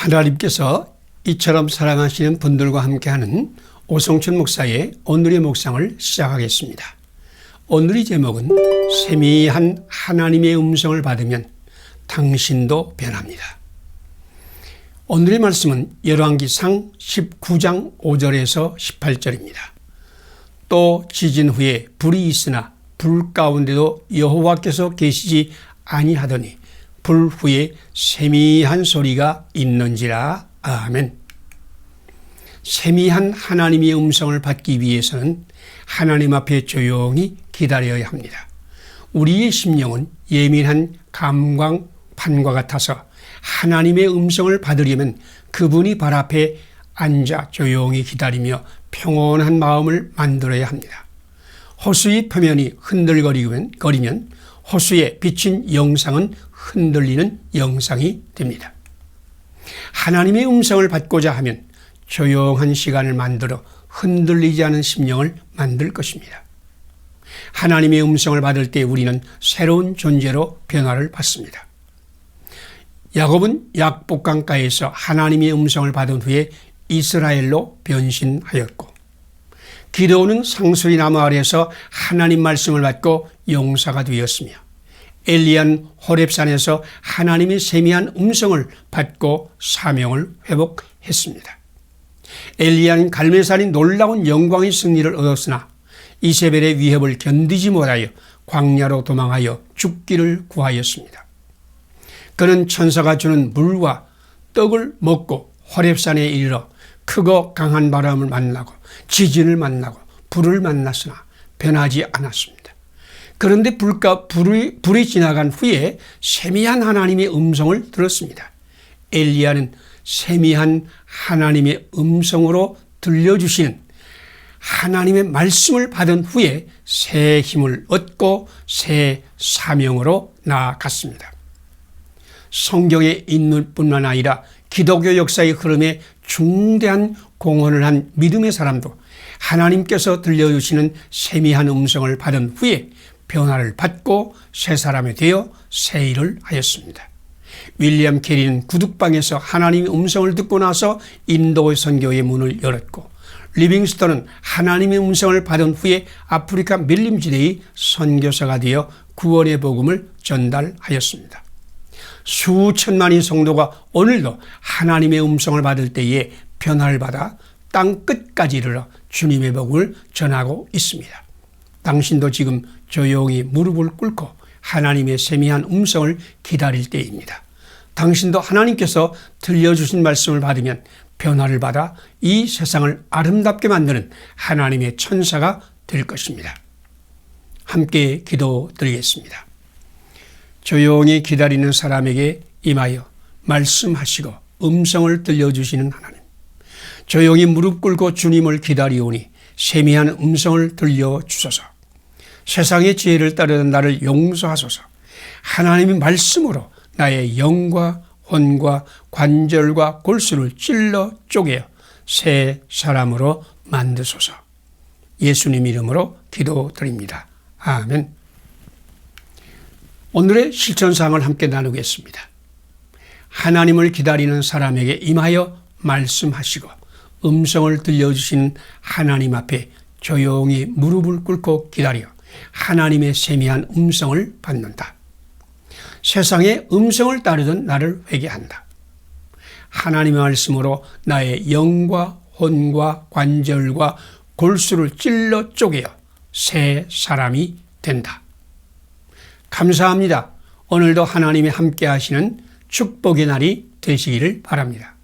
하나님께서 이처럼 사랑하시는 분들과 함께하는 오성춘 목사의 오늘의 묵상을 시작하겠습니다. 오늘의 제목은 세미한 하나님의 음성을 받으면 당신도 변합니다. 오늘의 말씀은 열왕기상 19장 5절에서 18절입니다. 또 지진 후에 불이 있으나 불 가운데도 여호와께서 계시지 아니하더니 불 후에 세미한 소리가 있는지라 아멘. 세미한 하나님의 음성을 받기 위해서는 하나님 앞에 조용히 기다려야 합니다. 우리의 심령은 예민한 감광 판과 같아서 하나님의 음성을 받으려면 그분이 발 앞에 앉아 조용히 기다리며 평온한 마음을 만들어야 합니다. 호수의 표면이 흔들거리면 거리면 호수에 비친 영상은 흔들리는 영상이 됩니다. 하나님의 음성을 받고자 하면 조용한 시간을 만들어 흔들리지 않은 심령을 만들 것입니다. 하나님의 음성을 받을 때 우리는 새로운 존재로 변화를 받습니다. 야곱은 약복강가에서 하나님의 음성을 받은 후에 이스라엘로 변신하였고 기도는 상수리 나무 아래에서 하나님 말씀을 받고 용사가 되었으며 엘리안 호렙산에서 하나님의 세미한 음성을 받고 사명을 회복했습니다. 엘리안 갈매산이 놀라운 영광의 승리를 얻었으나 이세벨의 위협을 견디지 못하여 광야로 도망하여 죽기를 구하였습니다. 그는 천사가 주는 물과 떡을 먹고 호렙산에 이르러 크고 강한 바람을 만나고 지진을 만나고 불을 만났으나 변하지 않았습니다. 그런데 불가, 불이, 불이 지나간 후에 세미한 하나님의 음성을 들었습니다. 엘리야는 세미한 하나님의 음성으로 들려주시는 하나님의 말씀을 받은 후에 새 힘을 얻고 새 사명으로 나아갔습니다. 성경에 있는 뿐만 아니라 기독교 역사의 흐름에 중대한 공헌을 한 믿음의 사람도 하나님께서 들려주시는 세미한 음성을 받은 후에 변화를 받고 새 사람이 되어 새 일을 하였습니다. 윌리엄 캐리는 구둑방에서 하나님의 음성을 듣고 나서 인도의 선교의 문을 열었고 리빙스턴은 하나님의 음성을 받은 후에 아프리카 밀림지대의 선교사가 되어 구원의 복음을 전달하였습니다. 수천만의 성도가 오늘도 하나님의 음성을 받을 때에 변화를 받아 땅 끝까지 이르러 주님의 복을 전하고 있습니다. 당신도 지금 조용히 무릎을 꿇고 하나님의 세미한 음성을 기다릴 때입니다. 당신도 하나님께서 들려주신 말씀을 받으면 변화를 받아 이 세상을 아름답게 만드는 하나님의 천사가 될 것입니다. 함께 기도 드리겠습니다. 조용히 기다리는 사람에게 임하여 말씀하시고 음성을 들려주시는 하나님. 조용히 무릎 꿇고 주님을 기다리오니 세미한 음성을 들려주소서. 세상의 지혜를 따르는 나를 용서하소서. 하나님의 말씀으로 나의 영과 혼과 관절과 골수를 찔러 쪼개어 새 사람으로 만드소서. 예수님 이름으로 기도드립니다. 아멘. 오늘의 실천사항을 함께 나누겠습니다. 하나님을 기다리는 사람에게 임하여 말씀하시고 음성을 들려주신 하나님 앞에 조용히 무릎을 꿇고 기다려 하나님의 세미한 음성을 받는다. 세상의 음성을 따르던 나를 회개한다. 하나님의 말씀으로 나의 영과 혼과 관절과 골수를 찔러 쪼개어 새 사람이 된다. 감사합니다. 오늘도 하나님이 함께 하시는 축복의 날이 되시기를 바랍니다.